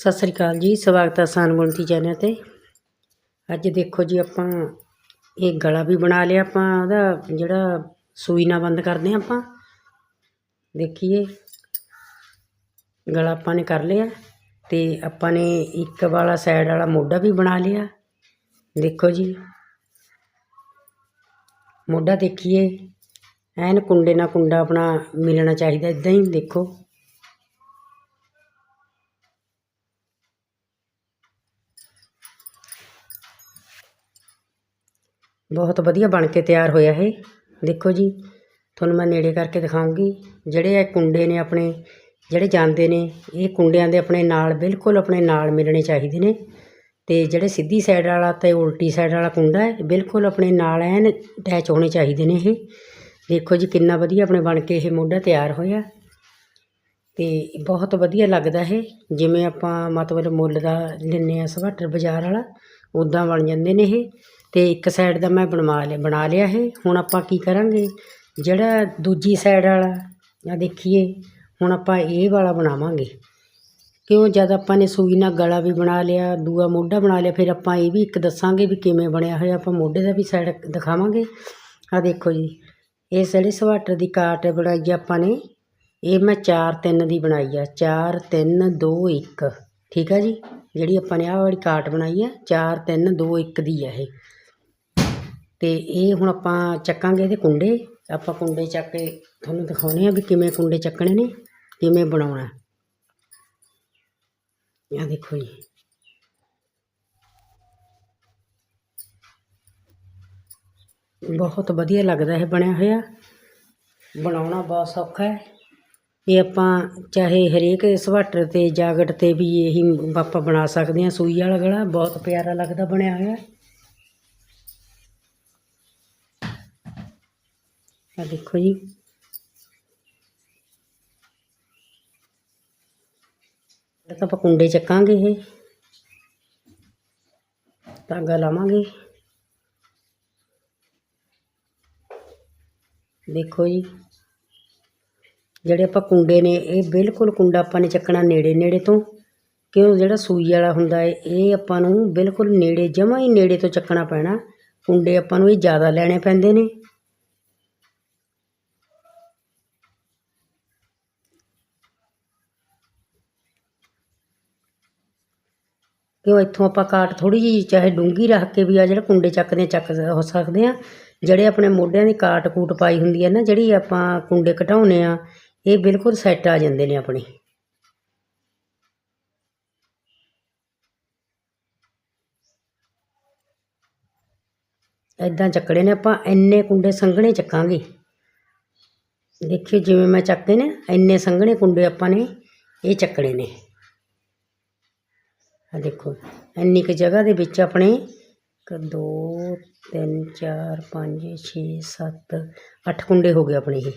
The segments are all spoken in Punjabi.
ਸਤਿ ਸ੍ਰੀ ਅਕਾਲ ਜੀ, ਸਵਾਗਤ ਹੈ ਆਸਾਨ ਬੁਣਤੀ ਚੈਨਲ ਤੇ। ਅੱਜ ਦੇਖੋ ਜੀ ਆਪਾਂ ਇਹ ਗਲਾ ਵੀ ਬਣਾ ਲਿਆ ਆਪਾਂ, ਉਹਦਾ ਜਿਹੜਾ ਸੂਈ ਨਾਲ ਬੰਦ ਕਰਦੇ ਹਾਂ ਆਪਾਂ। ਦੇਖੀਏ, ਗਲਾ ਆਪਾਂ ਨੇ ਕਰ ਲਿਆ ਤੇ ਆਪਾਂ ਨੇ ਇੱਕ ਵਾਲਾ ਸਾਈਡ ਵਾਲਾ ਮੋਢਾ ਵੀ ਬਣਾ ਲਿਆ। ਦੇਖੋ ਜੀ, ਮੋਢਾ ਦੇਖੀਏ, ਐਨ ਕੁੰਡੇ ਨਾਲ ਕੁੰਡਾ ਆਪਣਾ ਮਿਲਣਾ ਚਾਹੀਦਾ ਇਦਾਂ ਹੀ ਦੇਖੋ। ਬਹੁਤ ਵਧੀਆ ਬਣ ਕੇ ਤਿਆਰ ਹੋਇਆ ਇਹ। ਦੇਖੋ ਜੀ, ਤੁਹਾਨੂੰ ਮੈਂ ਨੇੜੇ ਕਰਕੇ ਦਿਖਾਉਂਗੀ। ਜਿਹੜੇ ਇਹ ਕੁੰਡੇ ਨੇ ਆਪਣੇ, ਜਿਹੜੇ ਜਾਂਦੇ ਨੇ, ਇਹ ਕੁੰਡਿਆਂ ਦੇ ਆਪਣੇ ਨਾਲ, ਬਿਲਕੁਲ ਆਪਣੇ ਨਾਲ ਮਿਲਣੇ ਚਾਹੀਦੇ ਨੇ। ਅਤੇ ਜਿਹੜੇ ਸਿੱਧੀ ਸਾਈਡ ਵਾਲਾ ਅਤੇ ਉਲਟੀ ਸਾਈਡ ਵਾਲਾ ਕੁੰਡਾ ਹੈ ਬਿਲਕੁਲ ਆਪਣੇ ਨਾਲ ਐਨ ਅਟੈਚ ਹੋਣੇ ਚਾਹੀਦੇ ਨੇ ਇਹ। ਦੇਖੋ ਜੀ, ਕਿੰਨਾ ਵਧੀਆ ਆਪਣੇ ਬਣ ਕੇ ਇਹ ਮੋਢਾ ਤਿਆਰ ਹੋਇਆ। ਅਤੇ ਬਹੁਤ ਵਧੀਆ ਲੱਗਦਾ ਇਹ। ਜਿਵੇਂ ਆਪਾਂ ਮਤਲਬ ਮੁੱਲ ਦਾ ਲੈਂਦੇ ਆ ਸਵਾਟਰ ਬਾਜ਼ਾਰ ਵਾਲਾ ਉੱਦਾਂ ਬਣ ਜਾਂਦੇ ਨੇ ਇਹ। ਅਤੇ ਇੱਕ ਸਾਈਡ ਦਾ ਮੈਂ ਬਣਵਾ ਲਿਆ, ਬਣਾ ਲਿਆ ਇਹ। ਹੁਣ ਆਪਾਂ ਕੀ ਕਰਾਂਗੇ? ਜਿਹੜਾ ਦੂਜੀ ਸਾਈਡ ਵਾਲਾ ਆ ਦੇਖੀਏ, ਹੁਣ ਆਪਾਂ ਇਹ ਵਾਲਾ ਬਣਾਵਾਂਗੇ। ਕਿਉਂ? ਜਦ ਆਪਾਂ ਨੇ ਸੂਈ ਨਾਲ ਗਲਾ ਵੀ ਬਣਾ ਲਿਆ, ਦੂਆ ਮੋਢਾ ਬਣਾ ਲਿਆ, ਫਿਰ ਆਪਾਂ ਇਹ ਵੀ ਇੱਕ ਦੱਸਾਂਗੇ ਵੀ ਕਿਵੇਂ ਬਣਿਆ ਹੋਇਆ। ਆਪਾਂ ਮੋਢੇ ਦਾ ਵੀ ਸਾਈਡ ਦਿਖਾਵਾਂਗੇ। ਆ ਦੇਖੋ ਜੀ, ਇਹ ਜਿਹੜੇ ਸਵਾਟਰ ਦੀ ਕਾਟ ਬਣਾਈ ਆ ਆਪਾਂ ਨੇ। ਇਹ ਮੈਂ 4 3 ਦੀ ਬਣਾਈ ਆ। 4 3 2 1 ਠੀਕ ਆ ਜੀ? ਜਿਹੜੀ ਆਪਾਂ ਨੇ ਆਹ ਵਾਲੀ ਕਾਟ ਬਣਾਈ ਆ 4 3 2 1 ਦੀ ਆ ਇਹ। ਅਤੇ ਇਹ ਹੁਣ ਆਪਾਂ ਚੱਕਾਂਗੇ ਇਹਦੇ ਕੁੰਡੇ। ਆਪਾਂ ਕੁੰਡੇ ਚੱਕ ਕੇ ਤੁਹਾਨੂੰ ਦਿਖਾਉਂਦੇ ਆ ਵੀ ਕਿਵੇਂ ਕੁੰਡੇ ਚੱਕਣੇ ਨੇ, ਕਿਵੇਂ ਬਣਾਉਣਾ। ਆ ਦੇਖੋ ਜੀ। ਬਹੁਤ ਵਧੀਆ ਲੱਗਦਾ ਇਹ ਬਣਿਆ ਹੋਇਆ। ਬਣਾਉਣਾ ਬਹੁਤ ਸੌਖਾ ਹੈ। ਇਹ ਆਪਾਂ ਚਾਹੇ ਹਰੇਕ ਸਵਾਟਰ ਤੇ ਜਾਗਟ ਤੇ ਵੀ ਇਹੀ ਆਪਾਂ ਬਣਾ ਸਕਦੇ ਹਾਂ। ਸੂਈ ਵਾਲਾ ਗਲਾ ਬਹੁਤ ਪਿਆਰਾ ਲੱਗਦਾ ਬਣਿਆ ਹੋਇਆ। ਆ ਦੇਖੋ ਜੀ। ਤਾਂ ਆਪਾਂ ਕੁੰਡੇ ਚੱਕਾਂਗੇ ਇਹ। ਧਾਗਾ ਲਾਵਾਂਗੇ। ਦੇਖੋ ਜੀ। ਜਿਹੜੇ ਆਪਾਂ ਕੁੰਡੇ ਨੇ, ਇਹ ਬਿਲਕੁਲ ਕੁੰਡਾ ਆਪਾਂ ਨੇ ਚੱਕਣਾ ਨੇੜੇ ਨੇੜੇ ਤੋਂ। ਕਿਉਂ? ਜਿਹੜਾ ਸੂਈ ਵਾਲਾ ਹੁੰਦਾ ਹੈ ਇਹ ਆਪਾਂ ਨੂੰ ਬਿਲਕੁਲ ਨੇੜੇ, ਜਮਾ ਹੀ ਨੇੜੇ ਤੋਂ ਚੱਕਣਾ ਪੈਣਾ। ਕੁੰਡੇ ਆਪਾਂ ਨੂੰ ਇਹ ਜ਼ਿਆਦਾ ਲੈਣੇ ਪੈਂਦੇ ਨੇ। ਕਿਉਂ ਇੱਥੋਂ ਆਪਾਂ ਕਾਟ ਥੋੜ੍ਹੀ ਜਿਹੀ ਚਾਹੇ ਡੂੰਘੀ ਰੱਖ ਕੇ ਵੀ ਆ ਜਿਹੜਾ ਕੁੰਡੇ ਚੱਕਦੇ ਆ, ਚੱਕ ਹੋ ਸਕਦੇ ਆ। ਜਿਹੜੇ ਆਪਣੇ ਮੋਢਿਆਂ ਦੀ ਕਾਟ ਕੂਟ ਪਾਈ ਹੁੰਦੀ ਹੈ ਨਾ, ਜਿਹੜੀ ਆਪਾਂ ਕੁੰਡੇ ਘਟਾਉਨੇ ਆ, ਇਹ ਬਿਲਕੁਲ ਸੈੱਟ ਆ ਜਾਂਦੇ ਨੇ ਆਪਣੇ। ਐਦਾਂ ਚੱਕੜੇ ਨੇ ਆਪਾਂ, ਇੰਨੇ ਕੁੰਡੇ ਸੰਘਣੇ ਚੱਕਾਂਗੇ। ਦੇਖਿਓ ਜਿਵੇਂ ਮੈਂ ਚੱਕੇ ਨੇ, ਇੰਨੇ ਸੰਘਣੇ ਕੁੰਡੇ ਆਪਾਂ ਨੇ, ਇਹ ਚੱਕੜੇ ਨੇ। ਆ ਦੇਖੋ, ਇੰਨੀ ਕੁ ਜਗ੍ਹਾ ਦੇ ਵਿੱਚ ਆਪਣੇ ਇੱਕ, ਦੋ, ਤਿੰਨ, ਚਾਰ, ਪੰਜ, ਛੇ, ਸੱਤ, ਅੱਠ ਕੁੰਡੇ ਹੋ ਗਏ ਆਪਣੇ ਇਹ।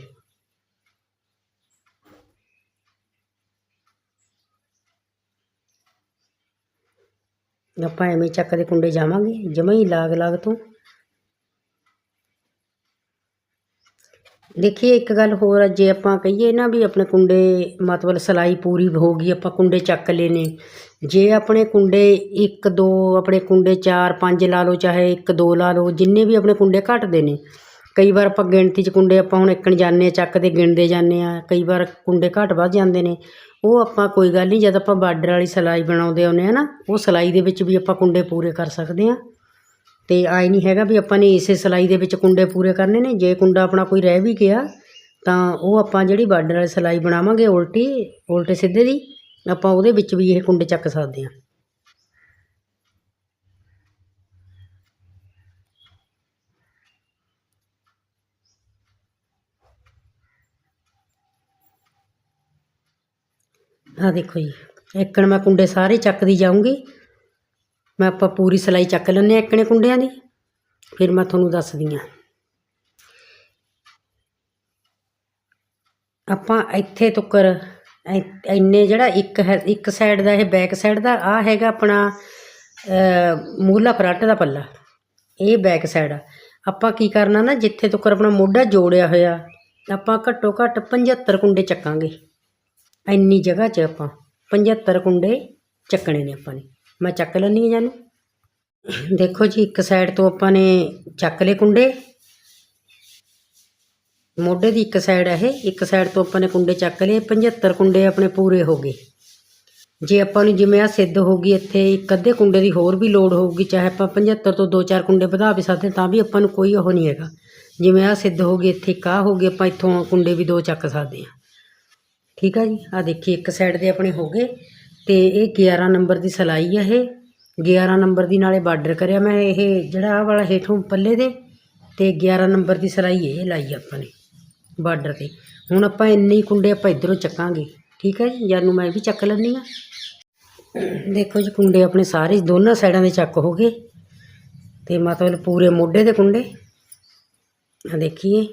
ਆਪਾਂ ਐਵੇਂ ਚੱਕ ਦੇ ਕੁੰਡੇ ਜਾਵਾਂਗੇ, ਜਮਾਂ ਹੀ ਲਾਗ ਲਾਗ ਤੋਂ। ਦੇਖੀਏ ਇੱਕ ਗੱਲ ਹੋਰ ਆ, ਜੇ ਆਪਾਂ ਕਹੀਏ ਨਾ ਵੀ ਆਪਣੇ ਕੁੰਡੇ ਮਤਲਬ ਸਿਲਾਈ ਪੂਰੀ ਹੋ ਗਈ ਆਪਾਂ ਕੁੰਡੇ ਚੱਕ ਲਏ ਨੇ। ਜੇ ਆਪਣੇ ਕੁੰਡੇ ਇੱਕ ਦੋ ਆਪਣੇ ਕੁੰਡੇ ਚਾਰ ਪੰਜ ਲਾ ਲਓ ਚਾਹੇ ਇੱਕ ਦੋ ਲਾ ਲਓ ਜਿੰਨੇ ਵੀ ਆਪਣੇ ਕੁੰਡੇ ਘਟਦੇ ਨੇ। ਕਈ ਵਾਰ ਆਪਾਂ ਗਿਣਤੀ 'ਚ ਕੁੰਡੇ ਆਪਾਂ ਹੁਣ ਇੱਕਣ ਜਾਂਦੇ ਹਾਂ ਚੱਕਦੇ ਗਿਣਦੇ ਜਾਂਦੇ ਹਾਂ ਕਈ ਵਾਰ ਕੁੰਡੇ ਘੱਟ ਵੱਧ ਜਾਂਦੇ ਨੇ। ਉਹ ਆਪਾਂ ਕੋਈ ਗੱਲ ਨਹੀਂ ਜਦ ਆਪਾਂ ਬਾਰਡਰ ਵਾਲੀ ਸਿਲਾਈ ਬਣਾਉਂਦੇ ਹੁੰਦੇ ਹਾਂ ਨਾ ਉਹ ਸਿਲਾਈ ਦੇ ਵਿੱਚ ਵੀ ਆਪਾਂ ਕੁੰਡੇ ਪੂਰੇ ਕਰ ਸਕਦੇ ਹਾਂ। ਅਤੇ ਆਈ ਨਹੀਂ ਹੈਗਾ ਵੀ ਆਪਾਂ ਨੇ ਇਸੇ ਸਿਲਾਈ ਦੇ ਵਿੱਚ ਕੁੰਡੇ ਪੂਰੇ ਕਰਨੇ ਨੇ। ਜੇ ਕੁੰਡਾ ਆਪਣਾ ਕੋਈ ਰਹਿ ਵੀ ਗਿਆ, ਤਾਂ ਉਹ ਆਪਾਂ ਜਿਹੜੀ ਬਾਰਡਰ ਵਾਲੀ ਸਿਲਾਈ ਬਣਾਵਾਂਗੇ ਉਲਟੀ, ਉਲਟੇ ਸਿੱਧੇ ਦੀ, ਆਪਾਂ ਉਹਦੇ ਵਿੱਚ ਵੀ ਇਹ ਕੁੰਡੇ ਚੱਕ ਸਕਦੇ ਹਾਂ। ਆ ਦੇਖੋ ਜੀ ਇੱਕਣ ਮੈਂ ਕੁੰਡੇ ਸਾਰੇ ਚੱਕਦੀ ਜਾਊਂਗੀ। ਮੈਂ ਆਪਾਂ ਪੂਰੀ ਸਲਾਈ ਚੱਕ ਲੈਂਦੇ ਹਾਂ ਇੱਕਣੇ ਕੁੰਡਿਆਂ ਦੀ ਫਿਰ ਮੈਂ ਤੁਹਾਨੂੰ ਦੱਸਦੀ ਹਾਂ। ਆਪਾਂ ਇੱਥੇ ਤੁੱਕਰ ਐ- ਇੰਨੇ ਜਿਹੜਾ ਇੱਕ ਹੈ ਇੱਕ ਸਾਈਡ ਦਾ ਇਹ ਬੈਕ ਸਾਈਡ ਦਾ ਆ ਹੈਗਾ ਆਪਣਾ ਅ, ਮੂਹਰਲਾ ਫਰੰਟ ਦਾ ਪੱਲਾ। ਇਹ ਬੈਕ ਸਾਈਡ ਆ। ਆਪਾਂ ਕੀ ਕਰਨਾ ਨਾ ਜਿੱਥੇ ਤੱਕ ਆਪਣਾ ਮੋਢਾ ਜੋੜਿਆ ਹੋਇਆ ਆਪਾਂ ਘੱਟੋ ਘੱਟ 75 ਕੁੰਡੇ ਚੱਕਾਂਗੇ। ਇੰਨੀ ਜਗ੍ਹਾ 'ਚ ਆਪਾਂ 75 ਕੁੰਡੇ ਚੱਕਣੇ ਨੇ ਆਪਾਂ ਨੇ। ਮੈਂ ਚੱਕ ਲੈਂਦੀ ਹਾਂ ਜਾਨੂੰ ਦੇਖੋ ਜੀ, ਇੱਕ ਸਾਈਡ ਤੋਂ ਆਪਾਂ ਨੇ ਚੱਕ ਲਏ ਕੁੰਡੇ। ਮੋਢੇ ਦੀ ਇੱਕ ਸਾਈਡ ਹੈ ਇਹ, ਇੱਕ ਸਾਈਡ ਤੋਂ ਆਪਾਂ ਨੇ ਕੁੰਡੇ ਚੱਕ ਲਏ 75 ਕੁੰਡੇ ਆਪਣੇ ਪੂਰੇ ਹੋ ਗਏ। ਜੇ ਆਪਾਂ ਨੂੰ ਜਿਵੇਂ ਆ ਸਿੱਧ ਹੋ ਗਈ ਇੱਥੇ, ਇੱਕ ਅੱਧੇ ਕੁੰਡੇ ਦੀ ਹੋਰ ਵੀ ਲੋੜ ਹੋਊਗੀ, ਚਾਹੇ ਆਪਾਂ 75 ਤੋਂ 2-4 ਕੁੰਡੇ ਵਧਾ ਵੀ ਸਕਦੇ, ਤਾਂ ਵੀ ਆਪਾਂ ਨੂੰ ਕੋਈ ਉਹ ਨਹੀਂ ਹੈਗਾ। ਜਿਵੇਂ ਆ ਸਿੱਧ ਹੋ ਗਈ ਇੱਥੇ, ਇੱਕ ਆਹ ਹੋ ਗਈ, ਆਪਾਂ ਇੱਥੋਂ ਕੁੰਡੇ ਵੀ ਦੋ ਚੱਕ ਸਕਦੇ ਹਾਂ। ਠੀਕ ਆ ਜੀ ਆ ਦੇਖੀ, ਇੱਕ ਸਾਈਡ ਦੇ ਆਪਣੇ ਹੋ ਗਏ। ਅਤੇ ਇਹ 11 ਨੰਬਰ ਦੀ ਸਿਲਾਈ ਹੈ ਇਹ। 11 ਨੰਬਰ ਦੀ ਨਾਲੇ ਬਾਰਡਰ ਕਰਿਆ ਮੈਂ ਇਹ ਜਿਹੜਾ ਆਹ ਵਾਲਾ ਹੇਠੋਂ ਪੱਲੇ ਦੇ ਅਤੇ ਗਿਆਰ੍ਹਾਂ ਨੰਬਰ ਦੀ ਸਿਲਾਈ ਇਹ ਲਾਈ ਆਪਾਂ ਨੇ ਬਾਰਡਰ ਤੇ। ਹੁਣ ਆਪਾਂ ਇੰਨੇ ਹੀ ਕੁੰਡੇ ਆਪਾਂ ਇੱਧਰੋਂ ਚੱਕਾਂਗੇ, ਠੀਕ ਹੈ ਜੀ? ਜਾਨੂੰ ਮੈਂ ਵੀ ਚੱਕ ਲੈਂਦੀ ਹਾਂ ਦੇਖੋ ਜੀ, ਕੁੰਡੇ ਆਪਣੇ ਸਾਰੇ ਦੋਨਾਂ ਸਾਈਡਾਂ ਦੇ ਚੱਕ ਹੋ ਗਏ। ਤੇ ਮਤਲਬ ਪੂਰੇ ਮੋਢੇ ਦੇ ਕੁੰਡੇ। ਆ ਦੇਖੀਏ।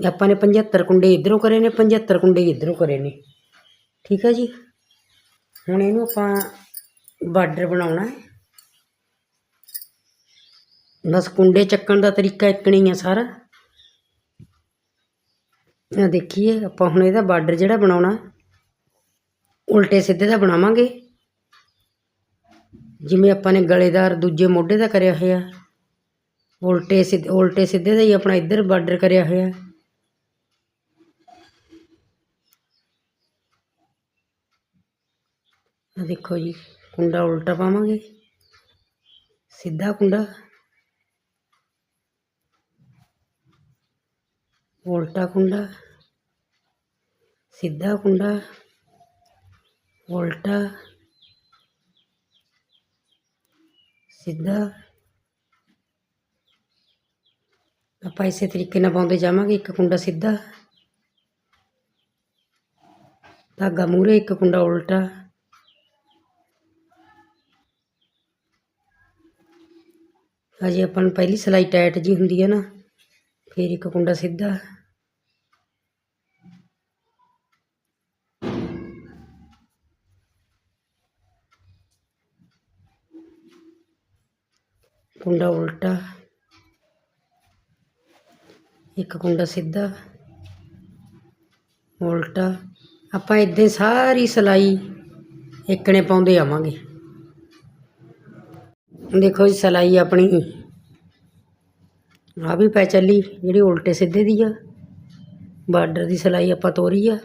ਆਪਾਂ ਨੇ 75 ਕੁੰਡੇ ਇਧਰੋਂ ਕਰੇ ਨੇ 75 ਕੁੰਡੇ ਇਧਰੋਂ ਕਰੇ ਨੇ। ਠੀਕ ਹੈ ਜੀ? ਹੁਣ ਇਹਨੂੰ ਆਪਾਂ ਬਾਰਡਰ ਬਣਾਉਣਾ ਹੈ। ਬਸ ਕੁੰਡੇ ਚੱਕਣ ਦਾ ਤਰੀਕਾ ਇੱਕ ਨਹੀਂ ਹੈ ਸਾਰਾ। ਆ ਦੇਖੀਏ, ਆਪਾਂ ਹੁਣ ਇਹਦਾ ਬਾਰਡਰ ਜਿਹੜਾ ਬਣਾਉਣਾ, ਉਲਟੇ ਸਿੱਧੇ ਦਾ ਬਣਾਵਾਂਗੇ। ਜਿਵੇਂ ਆਪਾਂ ਨੇ ਗਲੇਦਾਰ ਦੂਜੇ ਮੋਢੇ ਦਾ ਕਰਿਆ ਹੋਇਆ, ਉਲਟੇ ਸਿੱਧੇ ਉਲਟੇ ਸਿੱਧੇ ਦਾ ਹੀ ਆਪਣਾ ਇੱਧਰ ਬਾਰਡਰ ਕਰਿਆ ਹੋਇਆ। ਆ ਦੇਖੋ ਜੀ, ਕੁੰਡਾ ਉਲਟਾ ਪਾਵਾਂਗੇ। ਸਿੱਧਾ ਕੁੰਡਾ। ਉਲਟਾ ਕੁੰਡਾ। ਸਿੱਧਾ ਕੁੰਡਾ। ਉਲਟਾ। ਸਿੱਧਾ। ਆਪਾਂ ਇਸੇ ਤਰੀਕੇ ਨਾਲ ਪਾਉਂਦੇ ਜਾਵਾਂਗੇ, ਇੱਕ ਕੁੰਡਾ ਸਿੱਧਾ। ਧਾਗਾ ਮੂਰੇ ਇੱਕ ਕੁੰਡਾ ਉਲਟਾ। ਅਜੇ ਆਪਾਂ ਨੂੰ ਪਹਿਲੀ ਸਲਾਈ ਟਾਈਟ ਜੀ ਹੁੰਦੀ ਹੈ ਨਾ, ਫਿਰ ਇੱਕ ਕੁੰਡਾ ਸਿੱਧਾ। ਕੁੰਡਾ ਉਲਟਾ। ਇੱਕ ਕੁੰਡਾ ਸਿੱਧਾ। ਉਲਟਾ। ਆਪਾਂ ਇਦਾਂ ਸਾਰੀ ਸਲਾਈ ਇੱਕਣੇ ਪਾਉਂਦੇ ਆਵਾਂਗੇ। ਦੇਖੋ ਜੀ, ਸਲਾਈ ਆਪਣੀ। ਆ ਵੀ ਪੈ ਚੱਲੀ, ਜਿਹੜੀ ਉਲਟੇ ਸਿੱਧੇ ਦੀ ਆ। ਬਾਰਡਰ ਦੀ ਸਲਾਈ ਆਪਾਂ ਤੋਰੀ ਆ।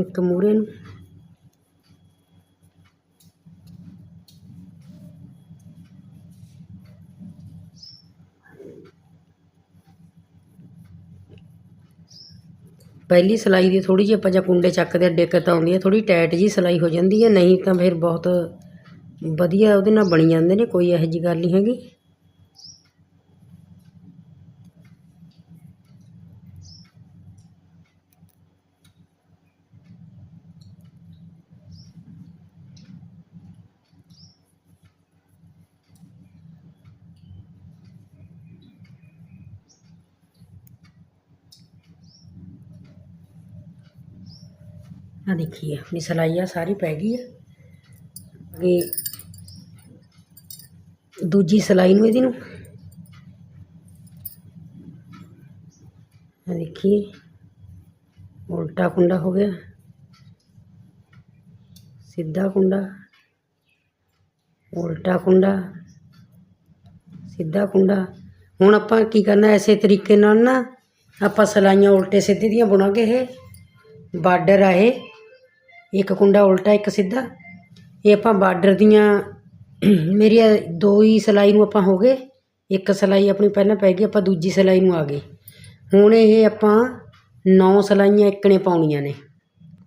ਇੱਕ ਮੂਰੇ ਨੂੰ। ਪਹਿਲੀ ਸਿਲਾਈ ਦੀ ਥੋੜ੍ਹੀ ਜਿਹੀ ਆਪਾਂ ਜਾਂ ਕੁੰਡੇ ਚੱਕਦੇ ਆ ਦਿੱਕਤ ਆਉਂਦੀ ਹੈ ਥੋੜ੍ਹੀ ਟਾਈਟ ਜੀ ਸਿਲਾਈ ਹੋ ਜਾਂਦੀ ਹੈ ਨਹੀਂ ਤਾਂ ਫਿਰ ਬਹੁਤ ਵਧੀਆ ਉਹਦੇ ਨਾਲ ਬਣੀ ਜਾਂਦੇ ਨੇ, ਕੋਈ ਇਹੋ ਜਿਹੀ ਗੱਲ ਨਹੀਂ ਹੈਗੀ। ਆ ਦੇਖੀਏ ਆਪਣੀ ਸਲਾਈ ਆ ਸਾਰੀ ਪੈ ਗਈ ਆ। ਅੱਗੇ ਦੂਜੀ ਸਲਾਈ ਨੂੰ ਇਹਦੀ ਨੂੰ। ਆ ਦੇਖੀਏ ਉਲਟਾ ਕੁੰਡਾ ਹੋ ਗਿਆ। ਸਿੱਧਾ ਕੁੰਡਾ, ਉਲਟਾ ਕੁੰਡਾ, ਸਿੱਧਾ ਕੁੰਡਾ। ਹੁਣ ਆਪਾਂ ਕੀ ਕਰਨਾ, ਐਸੇ ਤਰੀਕੇ ਨਾਲ ਨਾ ਆਪਾਂ ਸਲਾਈਆਂ ਉਲਟੇ ਸਿੱਧੇ ਦੀਆਂ ਬੁਣਾਂਗੇ ਇਹ ਬਾਰਡਰ ਆ ਇਹ। ਇੱਕ ਕੁੰਡਾ ਉਲਟਾ, ਇੱਕ ਸਿੱਧਾ। ਇਹ ਆਪਾਂ ਬਾਰਡਰ ਦੀਆਂ ਮੇਰੀਆਂ ਦੋ ਹੀ ਸਿਲਾਈ ਨੂੰ ਆਪਾਂ ਹੋ ਗਏ। ਇੱਕ ਸਿਲਾਈ ਆਪਣੀ ਪਹਿਲਾਂ ਪੈ ਗਈ, ਆਪਾਂ ਦੂਜੀ ਸਿਲਾਈ ਨੂੰ ਆ ਗਏ। ਹੁਣ ਇਹ ਆਪਾਂ ਨੌ ਸਿਲਾਈਆਂ ਇੱਕ ਨੇ ਪਾਉਣੀਆਂ ਨੇ।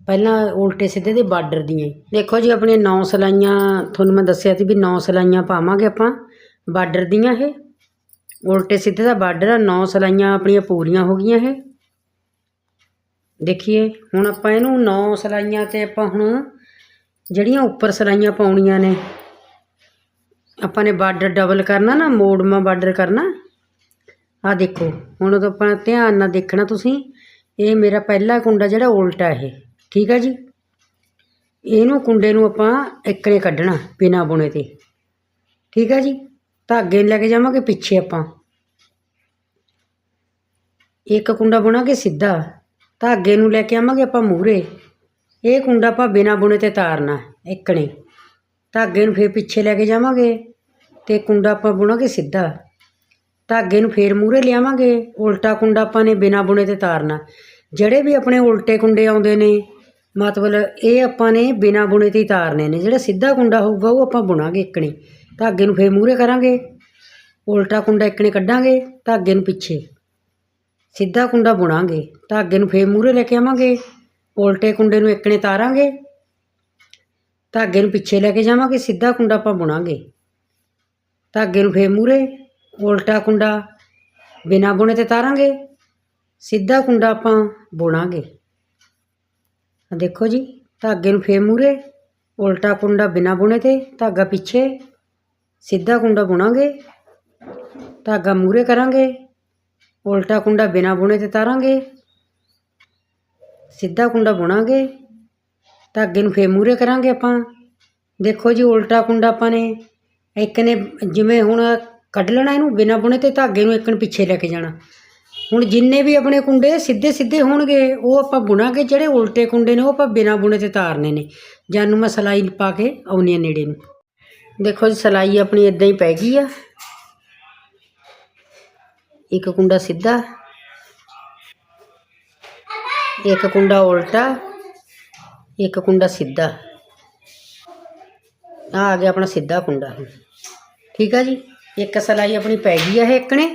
ਪਹਿਲਾਂ ਉਲਟੇ ਸਿੱਧੇ ਦੇ ਬਾਰਡਰ ਦੀਆਂ ਹੀ। ਦੇਖੋ ਜੀ ਆਪਣੀਆਂ ਨੌ ਸਿਲਾਈਆਂ, ਤੁਹਾਨੂੰ ਮੈਂ ਦੱਸਿਆ ਸੀ ਵੀ ਨੌ ਸਿਲਾਈਆਂ ਪਾਵਾਂਗੇ ਆਪਾਂ। ਬਾਰਡਰ ਦੀਆਂ ਇਹ। ਉਲਟੇ ਸਿੱਧੇ ਦਾ ਬਾਰਡਰ ਆ, ਨੌ ਸਿਲਾਈਆਂ ਆਪਣੀਆਂ ਪੂਰੀਆਂ ਹੋ ਗਈਆਂ ਇਹ। ਦੇਖੀਏ, ਹੁਣ ਆਪਾਂ ਇਹਨੂੰ ਨੌ ਸਲਾਈਆਂ ਤੇ ਆਪਾਂ ਹੁਣ ਜਿਹੜੀਆਂ ਉੱਪਰ ਸਲਾਈਆਂ ਪਾਉਣੀਆਂ ਨੇ, ਆਪਾਂ ਨੇ ਬਾਰਡਰ ਡਬਲ ਕਰਨਾ ਨਾ, ਮੋੜਮਾ ਬਾਰਡਰ ਕਰਨਾ। ਆ ਦੇਖੋ, ਹੁਣ ਉਹ ਆਪਾਂ ਧਿਆਨ ਨਾਲ ਦੇਖਣਾ ਤੁਸੀਂ, ਇਹ ਮੇਰਾ ਪਹਿਲਾ ਕੁੰਡਾ ਜਿਹੜਾ ਉਲਟਾ ਇਹ, ਠੀਕ ਹੈ ਜੀ? ਇਹਨੂੰ ਕੁੰਡੇ ਨੂੰ ਆਪਾਂ ਇੱਕਨੇ ਕੱਢਣਾ, ਬਿਨਾ ਬੁਣੇ ਤੇ। ਠੀਕ ਹੈ ਜੀ? ਧਾਗੇ ਨੂੰ ਲੈ ਕੇ ਜਾਵਾਂਗੇ, ਪਿੱਛੇ ਆਪਾਂ। ਇੱਕ ਕੁੰਡਾ ਬੁਣਾਂਗੇ ਸਿੱਧਾ। ਧਾਗੇ ਨੂੰ ਲੈ ਕੇ ਆਵਾਂਗੇ ਆਪਾਂ ਮੂਹਰੇ। ਇਹ ਕੁੰਡਾ ਆਪਾਂ ਬਿਨਾਂ ਬੁਣੇ ਤੇ ਤਾਰਨਾ, ਇੱਕਣੇ। ਧਾਗੇ ਨੂੰ ਫੇਰ ਪਿੱਛੇ ਲੈ ਕੇ ਜਾਵਾਂਗੇ ਤੇ ਕੁੰਡਾ ਆਪਾਂ ਬੁਣਾਂਗੇ ਸਿੱਧਾ। ਧਾਗੇ ਨੂੰ ਫੇਰ ਮੂਹਰੇ ਲਿਆਵਾਂਗੇ, ਉਲਟਾ ਕੁੰਡਾ ਆਪਾਂ ਨੇ ਬਿਨਾਂ ਬੁਣੇ ਤੇ ਤਾਰਨਾ। ਜਿਹੜੇ ਵੀ ਆਪਣੇ ਉਲਟੇ ਕੁੰਡੇ ਆਉਂਦੇ ਨੇ, ਮਤਲਬ ਇਹ ਆਪਾਂ ਨੇ ਬਿਨਾਂ ਬੁਣੇ ਤੇ ਹੀ ਤਾਰਨੇ ਨੇ। ਜਿਹੜਾ ਸਿੱਧਾ ਕੁੰਡਾ ਹੋਊਗਾ, ਉਹ ਆਪਾਂ ਬੁਣਾਂਗੇ ਇੱਕਣੇ। ਧਾਗੇ ਨੂੰ ਫੇਰ ਮੂਹਰੇ ਕਰਾਂਗੇ, ਉਲਟਾ ਕੁੰਡਾ ਇੱਕਣੇ ਕੱਢਾਂਗੇ, ਧਾਗੇ ਨੂੰ ਪਿੱਛੇ। ਸਿੱਧਾ ਕੁੰਡਾ ਬੁਣਾਂਗੇ। ਧਾਗੇ ਨੂੰ ਫੇਰ ਮੂਹਰੇ ਲੈ ਕੇ ਆਵਾਂਗੇ, ਉਲਟੇ ਕੁੰਡੇ ਨੂੰ ਇੱਕਣੇ ਤਾਰਾਂਗੇ। ਧਾਗੇ ਨੂੰ ਪਿੱਛੇ ਲੈ ਕੇ ਜਾਵਾਂਗੇ, ਸਿੱਧਾ ਕੁੰਡਾ ਆਪਾਂ ਬੁਣਾਂਗੇ। ਧਾਗੇ ਨੂੰ ਫੇਰ ਮੂਹਰੇ, ਉਲਟਾ ਕੁੰਡਾ ਬਿਨਾ ਬੁਣੇ ਤੇ ਤਾਰਾਂਗੇ। ਸਿੱਧਾ ਕੁੰਡਾ ਆਪਾਂ ਬੁਣਾਂਗੇ। ਆਹ ਦੇਖੋ ਜੀ, ਧਾਗੇ ਨੂੰ ਫੇਰ ਮੂਹਰੇ, ਉਲਟਾ ਕੁੰਡਾ ਬਿਨਾ ਬੁਣੇ ਤੇ, ਧਾਗਾ ਪਿੱਛੇ, ਸਿੱਧਾ ਕੁੰਡਾ ਬੁਣਾਂਗੇ। ਧਾਗਾ ਮੂਹਰੇ ਕਰਾਂਗੇ, ਉਲਟਾ ਕੁੰਡਾ ਬਿਨਾ ਬੁਣੇ ਤੇ ਤਾਰਾਂਗੇ। ਸਿੱਧਾ ਕੁੰਡਾ ਬੁਣਾਂਗੇ ਧਾਗੇ ਨੂੰ ਫੇਰ ਮੂਰੇ ਕਰਾਂਗੇ ਆਪਾਂ। ਦੇਖੋ ਜੀ, ਉਲਟਾ ਕੁੰਡਾ ਆਪਾਂ ਨੇ, ਇੱਕ ਨੇ ਜਿਵੇਂ ਹੁਣ ਕੱਢ ਲੈਣਾ ਇਹਨੂੰ, ਬਿਨਾਂ ਬੁਣੇ ਤੇ ਧਾਗੇ ਨੂੰ ਇੱਕ ਨੂੰ ਪਿੱਛੇ ਲੈ ਕੇ ਜਾਣਾ। ਹੁਣ ਜਿੰਨੇ ਵੀ ਆਪਣੇ ਕੁੰਡੇ ਸਿੱਧੇ ਸਿੱਧੇ ਹੋਣਗੇ, ਉਹ ਆਪਾਂ ਬੁਣਾਂਗੇ, ਜਿਹੜੇ ਉਲਟੇ ਕੁੰਡੇ ਨੇ, ਉਹ ਆਪਾਂ ਬਿਨਾਂ ਬੁਣੇ ਤੇ ਤਾਰਨੇ ਨੇ। ਜਾਨੂੰ ਮੈਂ ਸਲਾਈ ਪਾ ਕੇ ਆਉਣੀ ਆ ਨੇੜੇ ਨੂੰ। ਦੇਖੋ ਜੀ, ਸਲਾਈ ਆਪਣੀ ਇਦਾਂ ਹੀ ਪੈ ਗਈ ਆ। ਇੱਕ ਕੁੰਡਾ ਸਿੱਧਾ। ਇੱਕ ਕੁੰਡਾ ਉਲਟਾ, ਇੱਕ ਕੁੰਡਾ ਸਿੱਧਾ। ਆ ਆ ਗਿਆ ਆਪਣਾ ਸਿੱਧਾ ਕੁੰਡਾ ਹੁਣ। ਠੀਕ ਆ ਜੀ? ਇੱਕ ਸਲਾਈ ਆਪਣੀ ਪੈ ਗਈ ਆ ਇਹ ਇੱਕਣੇ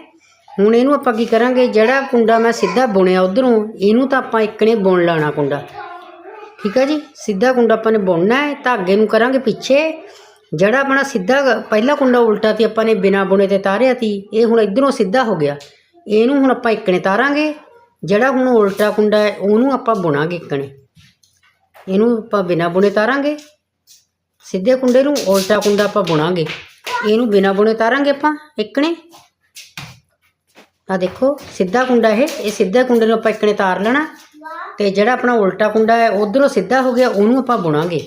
ਹੁਣ ਇਹਨੂੰ ਆਪਾਂ ਕੀ ਕਰਾਂਗੇ? ਜਿਹੜਾ ਕੁੰਡਾ ਮੈਂ ਸਿੱਧਾ ਬੁਣਿਆ ਉਧਰੋਂ, ਇਹਨੂੰ ਤਾਂ ਆਪਾਂ ਇੱਕਣੇ ਬੁਣ ਲਾਣਾ ਕੁੰਡਾ। ਠੀਕ ਆ ਜੀ? ਸਿੱਧਾ ਕੁੰਡਾ ਆਪਾਂ ਨੇ ਬੁਣਨਾ ਹੈ ਧਾਗੇ ਨੂੰ ਕਰਾਂਗੇ ਪਿੱਛੇ। ਜਿਹੜਾ ਆਪਣਾ ਸਿੱਧਾ ਪਹਿਲਾ ਕੁੰਡਾ ਉਲਟਾ ਤੀ ਆਪਾਂ ਨੇ ਬਿਨਾ ਬੁਣੇ ਤੇ ਤਾਰਿਆ ਤੀ ਇਹ ਹੁਣ ਇਧਰੋਂ ਸਿੱਧਾ ਹੋ ਗਿਆ। ਇਹਨੂੰ ਹੁਣ ਆਪਾਂ ਇੱਕਣੇ ਤਾਰਾਂਗੇ। ਜਿਹੜਾ ਹੁਣ ਉਲਟਾ ਕੁੰਡਾ ਹੈ, ਉਹਨੂੰ ਆਪਾਂ ਬੁਣਾਂਗੇ ਇੱਕਣੇ ਇਹਨੂੰ ਆਪਾਂ ਬਿਨਾ ਬੁਣੇ ਤਾਰਾਂਗੇ। ਸਿੱਧੇ ਕੁੰਡੇ ਨੂੰ ਉਲਟਾ ਕੁੰਡਾ ਆਪਾਂ ਬੁਣਾਂਗੇ। ਇਹਨੂੰ ਬਿਨਾ ਬੁਣੇ ਤਾਰਾਂਗੇ ਆਪਾਂ, ਇੱਕਣੇ। ਆ ਦੇਖੋ, ਸਿੱਧਾ ਕੁੰਡਾ ਇਹ ਇਹ ਸਿੱਧੇ ਕੁੰਡੇ ਨੂੰ ਆਪਾਂ ਇੱਕਣੇ ਤਾਰ ਲੈਣਾ। ਤੇ ਜਿਹੜਾ ਆਪਣਾ ਉਲਟਾ ਕੁੰਡਾ ਹੈ, ਉਧਰੋਂ ਸਿੱਧਾ ਹੋ ਗਿਆ, ਉਹਨੂੰ ਆਪਾਂ ਬੁਣਾਂਗੇ।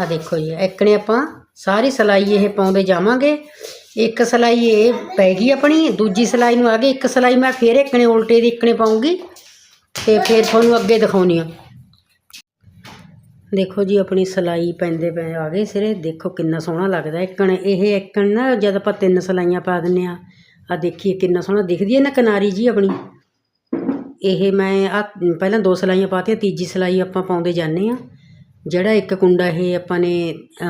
ਆ ਦੇਖੋ ਜੀ, ਇੱਕਣੇ ਆਪਾਂ, ਸਾਰੀ ਸਲਾਈ ਇਹ ਪਾਉਂਦੇ ਜਾਵਾਂਗੇ। ਇੱਕ ਸਲਾਈ ਇਹ ਪੈ ਗਈ ਆਪਣੀ, ਦੂਜੀ ਸਲਾਈ ਨੂੰ ਆ ਗਈ ਇੱਕ ਸਲਾਈ ਮੈਂ ਫੇਰ ਇੱਕਣੇ ਉਲਟੇ ਦੀ ਇੱਕਣੇ ਪਾਉਂਗੀ ਤੇ ਫਿਰ ਤੁਹਾਨੂੰ ਅੱਗੇ ਦਿਖਾਉਣੀ ਆ ਦੇਖੋ ਜੀ, ਆਪਣੀ ਸਲਾਈ ਪੈਂਦੇ ਪਏ ਆ ਗਏ ਸਿਰੇ। ਦੇਖੋ ਕਿੰਨਾ ਸੋਹਣਾ ਲੱਗਦਾ ਇੱਕਣ। ਇਹ ਇੱਕਣ ਨਾ, ਜਦ ਆਪਾਂ ਤਿੰਨ ਸਲਾਈਆਂ ਪਾ ਦਿੰਨੇ ਆ ਆ ਦੇਖੀਏ ਕਿੰਨਾ ਸੋਹਣਾ ਦਿਖਦੀ ਹੈ ਨਾ ਕਿਨਾਰੀ ਜੀ ਆਪਣੀ। ਇਹ ਮੈਂ ਆ ਪਹਿਲਾਂ ਦੋ ਸਲਾਈਆਂ ਪਾਤੀਆਂ, ਤੀਜੀ ਸਲਾਈ ਆਪਾਂ ਪਾਉਂਦੇ ਜਾਂਦੇ ਆ ਜਿਹੜਾ ਇੱਕ ਕੁੰਡਾ ਇਹ ਆਪਾਂ ਨੇ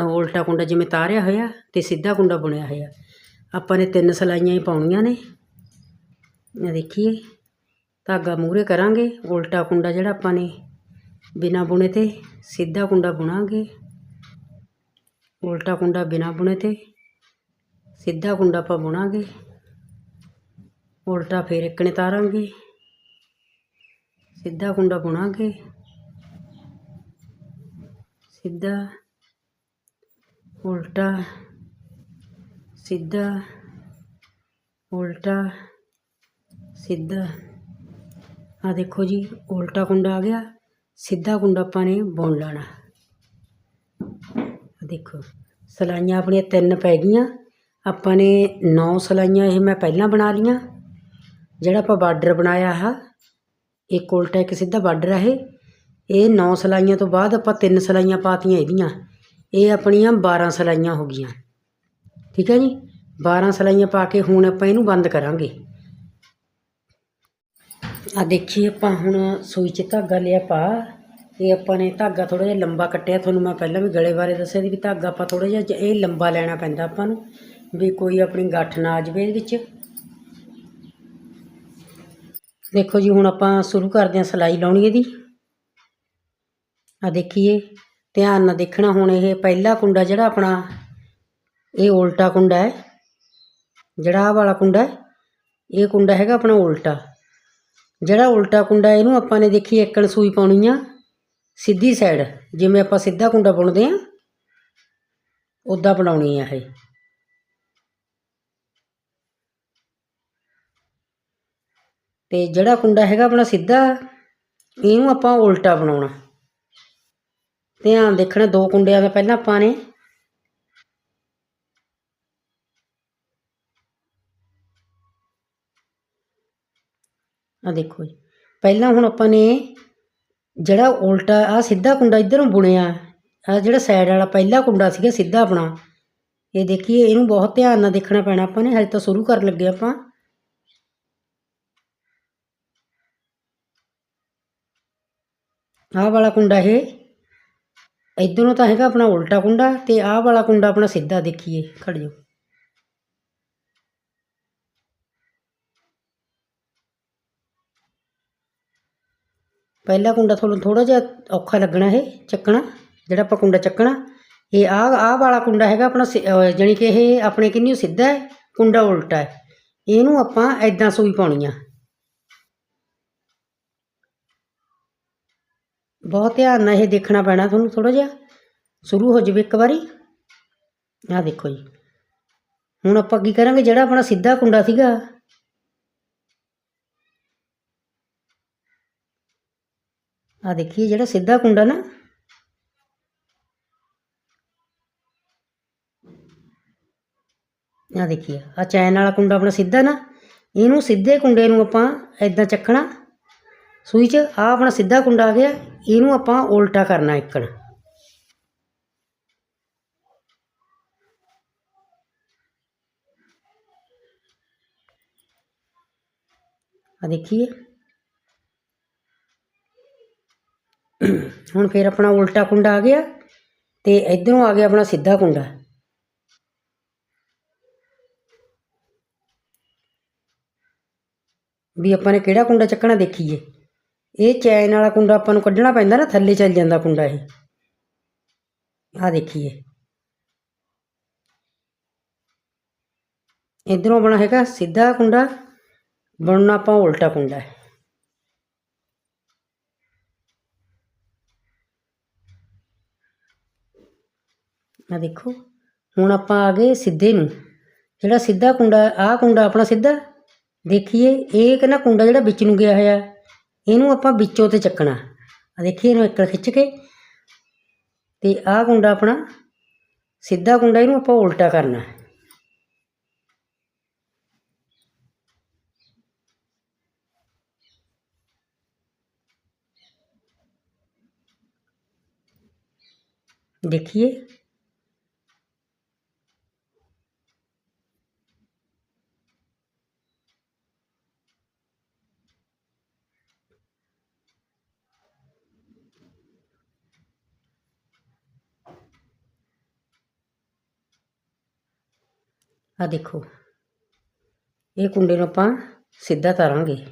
ਉਲਟਾ ਕੁੰਡਾ ਜਿਵੇਂ ਤਾਰਿਆ ਹੋਇਆ ਤੇ ਸਿੱਧਾ ਕੁੰਡਾ ਬੁਣਿਆ ਹੋਇਆ। ਆਪਾਂ ਨੇ ਤਿੰਨ ਸਲਾਈਆਂ ਹੀ ਪਾਉਣੀਆਂ ਨੇ। ਇਹ ਦੇਖੀਏ, ਧਾਗਾ ਮੂਹਰੇ ਕਰਾਂਗੇ, ਉਲਟਾ ਕੁੰਡਾ ਜਿਹੜਾ ਆਪਾਂ ਨੇ ਬਿਨਾ ਬੁਣੇ ਤੇ, ਸਿੱਧਾ ਕੁੰਡਾ ਬੁਣਾਂਗੇ। ਉਲਟਾ ਕੁੰਡਾ ਬਿਨਾ ਬੁਣੇ ਤੇ, ਸਿੱਧਾ ਕੁੰਡਾ ਆਪਾਂ ਬੁਣਾਂਗੇ। ਉਲਟਾ ਫੇਰ ਇੱਕਣੇ ਤਾਰਾਂਗੇ, ਸਿੱਧਾ ਕੁੰਡਾ ਬੁਣਾਂਗੇ। ਸਿੱਧਾ, ਉਲਟਾ ਸਿੱਧਾ, ਉਲਟਾ, ਸਿੱਧਾ। ਆ ਦੇਖੋ ਜੀ, ਉਲਟਾ ਕੁੰਡਾ ਆ ਗਿਆ, ਸਿੱਧਾ ਕੁੰਡਾ ਆਪਾਂ ਨੇ ਬੁਣ ਲੈਣਾ। ਦੇਖੋ, ਸਲਾਈਆਂ ਆਪਣੀਆਂ ਤਿੰਨ ਪੈ ਗਈਆਂ। ਆਪਾਂ ਨੇ ਨੌ ਸਲਾਈਆਂ ਇਹ ਮੈਂ ਪਹਿਲਾਂ ਬਣਾ ਲੀਆਂ ਜਿਹੜਾ ਆਪਾਂ ਬਾਰਡਰ ਬਣਾਇਆ ਆ, ਇੱਕ ਉਲਟਾ, ਇੱਕ ਸਿੱਧਾ ਬਾਰਡਰ ਆ ਇਹ। ਨੌ 9 ਸਲਾਈਆਂ ਤੋਂ ਬਾਅਦ ਆਪਾਂ ਤਿੰਨ ਸਲਾਈਆਂ ਪਾਤੀਆਂ ਇਹਦੀਆਂ ਇਹ ਆਪਣੀਆਂ 12 ਸਲਾਈਆਂ ਹੋ ਗਈਆਂ। ਠੀਕ ਹੈ ਜੀ? 12 ਸਲਾਈਆਂ ਪਾ ਕੇ ਹੁਣ ਆਪਾਂ ਇਹਨੂੰ ਬੰਦ ਕਰਾਂਗੇ। ਆ ਦੇਖੀਏ ਆਪਾਂ ਹੁਣ ਸੂਈ 'ਚ ਧਾਗਾ ਲਿਆ ਪਾ। ਇਹ ਆਪਾਂ ਨੇ ਧਾਗਾ ਥੋੜਾ ਜਿਹਾ ਲੰਬਾ ਕੱਟਿਆ। ਤੁਹਾਨੂੰ ਮੈਂ ਪਹਿਲਾਂ ਵੀ ਗਲੇ ਬਾਰੇ ਦੱਸਿਆ ਸੀ ਵੀ ਧਾਗਾ ਆਪਾਂ ਥੋੜਾ ਜਿਹਾ ਇਹ ਲੰਬਾ ਲੈਣਾ ਪੈਂਦਾ ਆਪਾਂ ਨੂੰ, ਵੀ ਕੋਈ ਆਪਣੀ ਗੱਠ ਨਾ ਆ ਜਾਵੇ ਇਹਦੇ ਵਿੱਚ। ਦੇਖੋ ਜੀ, ਹੁਣ ਆਪਾਂ ਸ਼ੁਰੂ ਕਰਦੇ ਹਾਂ ਸਿਲਾਈ ਲਾਉਣੀ ਇਹਦੀ। ਆ ਦੇਖੀਏ, ਧਿਆਨ ਨਾਲ ਦੇਖਣਾ ਹੁਣ ਇਹ ਪਹਿਲਾ ਕੁੰਡਾ ਜਿਹੜਾ ਆਪਣਾ ਇਹ ਉਲਟਾ ਕੁੰਡਾ ਹੈ। ਜਿਹੜਾ ਆਹ ਵਾਲਾ ਕੁੰਡਾ ਹੈ, ਇਹ ਕੁੰਡਾ ਹੈਗਾ ਆਪਣਾ ਉਲਟਾ। ਜਿਹੜਾ ਉਲਟਾ ਕੁੰਡਾ ਇਹਨੂੰ ਆਪਾਂ ਨੇ ਦੇਖੀ ਇੱਕਣ ਸੂਈ ਪਾਉਣੀ ਆ, ਸਿੱਧੀ ਸਾਈਡ ਜਿਵੇਂ ਆਪਾਂ ਸਿੱਧਾ ਕੁੰਡਾ ਬੁਣਦੇ ਆ ਉਦਾਂ ਬਣਾਉਣੀ ਆ ਇਹ। ਤੇ ਜਿਹੜਾ ਕੁੰਡਾ ਹੈਗਾ ਆਪਣਾ ਸਿੱਧਾ, ਇਹਨੂੰ ਆਪਾਂ ਉਲਟਾ ਬਣਾਉਣਾ। ਧਿਆਨ ਦੇਖਣਾ ਦੋ ਕੁੰਡਿਆਂ ਦਾ ਪਹਿਲਾਂ ਆਪਾਂ ਨੇ। ਆ ਦੇਖੋ ਜੀ। ਪਹਿਲਾਂ ਹੁਣ ਆਪਾਂ ਨੇ ਜਿਹੜਾ ਉਲਟਾ ਆ ਸਿੱਧਾ ਕੁੰਡਾ ਇੱਧਰੋਂ ਬੁਣਿਆ। ਆ ਜਿਹੜਾ ਸਾਈਡ ਵਾਲਾ ਪਹਿਲਾ ਕੁੰਡਾ ਸੀਗਾ, ਸਿੱਧਾ ਆਪਣਾ। ਇਹ ਦੇਖੀਏ, ਇਹਨੂੰ ਬਹੁਤ ਧਿਆਨ ਨਾਲ ਦੇਖਣਾ ਪੈਣਾ ਆਪਾਂ ਨੇ, ਹਜੇ ਤਾਂ ਸ਼ੁਰੂ ਕਰਨ ਲੱਗੇ ਆਪਾਂ। ਆਹ ਵਾਲਾ ਕੁੰਡਾ ਇਹ, ਇਧਰੋਂ ਤਾਂ ਹੈਗਾ ਆਪਣਾ ਉਲਟਾ ਕੁੰਡਾ ਤੇ ਆਹ ਵਾਲਾ ਕੁੰਡਾ ਆਪਣਾ ਸਿੱਧਾ ਦੇਖੀਏ ਖੜ ਜਾਓ। ਪਹਿਲਾ ਕੁੰਡਾ ਤੁਹਾਨੂੰ ਥੋੜਾ ਜਿਹਾ ਔਖਾ ਲੱਗਣਾ ਇਹ ਚੱਕਣਾ, ਜਿਹੜਾ ਆਪਾਂ ਕੁੰਡਾ ਚੱਕਣਾ। ਇਹ ਆਹ ਆਹ ਵਾਲਾ ਕੁੰਡਾ ਹੈਗਾ ਆਪਣਾ ਸਿ- ਜਾਣੀ ਕਿ ਇਹ ਆਪਣੇ ਕਿੰਨੀ ਸਿੱਧਾ ਹੈ, ਕੁੰਡਾ ਉਲਟਾ ਹੈ। ਇਹਨੂੰ ਆਪਾਂ ਐਦਾਂ ਸੂਈ ਪਾਉਣੀ ਆ। ਬਹੁਤ ਧਿਆਨ ਨਾਲ ਇਹ ਦੇਖਣਾ ਪੈਣਾ ਤੁਹਾਨੂੰ ਥੋੜਾ ਜਿਹਾ। ਸ਼ੁਰੂ ਹੋ ਜਾਵੇ ਇੱਕ ਵਾਰੀ। ਆਹ ਦੇਖੋ ਜੀ। ਹੁਣ ਆਪਾਂ ਕੀ ਕਰਾਂਗੇ, ਜਿਹੜਾ ਆਪਣਾ ਸਿੱਧਾ ਕੁੰਡਾ ਸੀਗਾ ਆਹ ਦੇਖੀਏ ਜਿਹੜਾ ਸਿੱਧਾ ਕੁੰਡਾ ਨਾ। ਆਹ ਦੇਖੀਏ ਆ ਚੈਨ ਵਾਲਾ ਕੁੰਡਾ ਆਪਣਾ ਸਿੱਧਾ ਨਾ। ਇਹਨੂੰ ਸਿੱਧੇ ਕੁੰਡੇ ਨੂੰ ਆਪਾਂ ਐਦਾਂ ਚੱਕਣਾ, ਸੂਈ 'ਚ। ਆ ਆਪਣਾ ਸਿੱਧਾ ਕੁੰਡਾ ਆ ਗਿਆ, ਇਹਨੂੰ ਆਪਾਂ ਉਲਟਾ ਕਰਨਾ ਇੱਕਣ। ਆ ਦੇਖੀਏ। ਹੁਣ ਫਿਰ ਆਪਣਾ ਉਲਟਾ ਕੁੰਡਾ ਆ ਗਿਆ ਤੇ ਇਧਰੋਂ ਆ ਗਿਆ ਆਪਣਾ ਸਿੱਧਾ ਕੁੰਡਾ। ਵੀ ਆਪਾਂ ਨੇ ਕਿਹੜਾ ਕੁੰਡਾ ਚੱਕਣਾ ਦੇਖੀਏ। ਇਹ ਚੈਨ ਵਾਲਾ ਕੁੰਡਾ ਆਪਾਂ ਨੂੰ ਕੱਢਣਾ ਪੈਂਦਾ ਨਾ, ਥੱਲੇ ਚੱਲ ਜਾਂਦਾ ਕੁੰਡਾ ਇਹ। ਆ ਦੇਖੀਏ। ਇਧਰੋਂ ਬਣਾ ਹੈਗਾ ਸਿੱਧਾ ਕੁੰਡਾ, ਬਣਨਾ ਆਪਾਂ ਉਲਟਾ ਕੁੰਡਾ। ਹੈ ਆ ਦੇਖੋ। ਹੁਣ ਆਪਾਂ ਆ ਗਏ ਸਿੱਧੇ ਨੂੰ। ਜਿਹੜਾ ਸਿੱਧਾ ਕੁੰਡਾ, ਆਹ ਕੁੰਡਾ ਆਪਣਾ ਸਿੱਧਾ। ਦੇਖੀਏ, ਇਹ ਕਹਿੰਦਾ ਕੁੰਡਾ ਜਿਹੜਾ ਵਿੱਚ ਨੂੰ ਗਿਆ ਹੋਇਆ। ਇਹਨੂੰ ਆਪਾਂ ਵਿੱਚੋਂ ਤੇ ਚੱਕਣਾ। ਆ ਦੇਖੀਏ, ਇਹਨੂੰ ਇੱਕ ਖਿੱਚ ਕੇ। ਤੇ ਆਹ ਕੁੰਡਾ ਆਪਣਾ, ਸਿੱਧਾ ਕੁੰਡਾ ਇਹਨੂੰ ਆਪਾਂ ਉਲਟਾ ਕਰਨਾ। ਦੇਖੀਏ। ਆ ਦੇਖੋ। ਇਹ ਕੁੰਡੇ ਨੂੰ ਆਪਾਂ ਸਿੱਧਾ ਤਾਰਾਂਗੇ।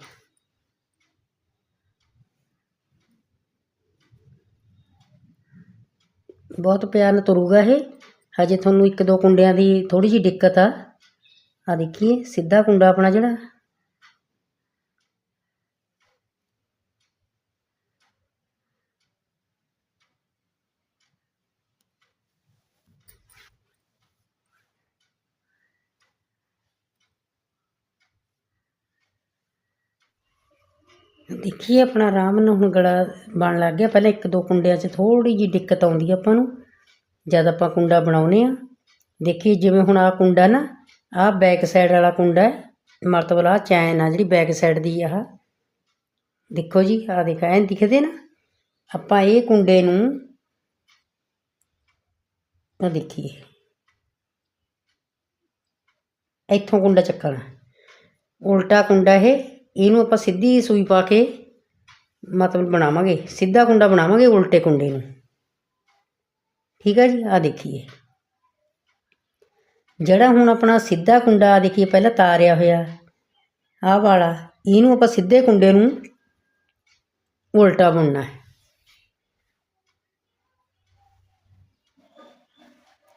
ਬਹੁਤ ਪਿਆਰ ਨਾਲ ਤੁਰੂਗਾ ਇਹ। ਹਜੇ ਤੁਹਾਨੂੰ ਇੱਕ ਦੋ ਕੁੰਡਿਆਂ ਦੀ ਥੋੜੀ ਜਿਹੀ ਦਿੱਕਤ ਆ। ਆ ਦੇਖੀਏ, ਸਿੱਧਾ ਕੁੰਡਾ ਆਪਣਾ ਜਿਹੜਾ ਦੇਖੀਏ ਆਪਣਾ ਆਰਾਮ ਨਾਲ ਹੁਣ ਗਲਾ ਬਣ ਲੱਗ ਗਿਆ। ਪਹਿਲਾਂ ਇੱਕ ਦੋ ਕੁੰਡਿਆਂ 'ਚ ਥੋੜ੍ਹੀ ਜਿਹੀ ਦਿੱਕਤ ਆਉਂਦੀ ਆਪਾਂ ਨੂੰ। ਜਦ ਆਪਾਂ ਕੁੰਡਾ ਬਣਾਉਨੇ ਆ। ਦੇਖੀਏ ਜਿਵੇਂ ਹੁਣ ਆਹ ਕੁੰਡਾ ਨਾ, ਆਹ ਬੈਕ ਸਾਈਡ ਵਾਲਾ ਕੁੰਡਾ ਹੈ। ਮਤਲਬ ਆਹ ਚੈਨ ਆ ਜਿਹੜੀ ਬੈਕ ਸਾਈਡ ਦੀ ਆਹ। ਦੇਖੋ ਜੀ, ਆਹ ਦੇਖ, ਐਂ ਦਿਖਦੇ ਨਾ। ਆਪਾਂ ਇਹ ਕੁੰਡੇ ਨੂੰ ਆ ਦੇਖੀਏ। ਇੱਥੋਂ ਕੁੰਡਾ ਚੱਕਣਾ। ਉਲਟਾ ਕੁੰਡਾ ਇਹ। ਇਹਨੂੰ ਆਪਾਂ ਸਿੱਧੀ ਸੂਈ ਪਾ ਕੇ ਮਤਲਬ ਬਣਾਵਾਂਗੇ। ਸਿੱਧਾ ਕੁੰਡਾ ਬਣਾਵਾਂਗੇ ਉਲਟੇ ਕੁੰਡੇ ਨੂੰ। ਠੀਕ ਹੈ ਜੀ? ਆ ਦੇਖੀਏ। ਜਿਹੜਾ ਹੁਣ ਆਪਣਾ ਸਿੱਧਾ ਕੁੰਡਾ ਆ ਦੇਖੀਏ, ਪਹਿਲਾਂ ਤਾਰਿਆ ਹੋਇਆ। ਆਹ ਵਾਲਾ, ਇਹਨੂੰ ਆਪਾਂ ਸਿੱਧੇ ਕੁੰਡੇ ਨੂੰ ਉਲਟਾ ਬੁਣਨਾ ਹੈ।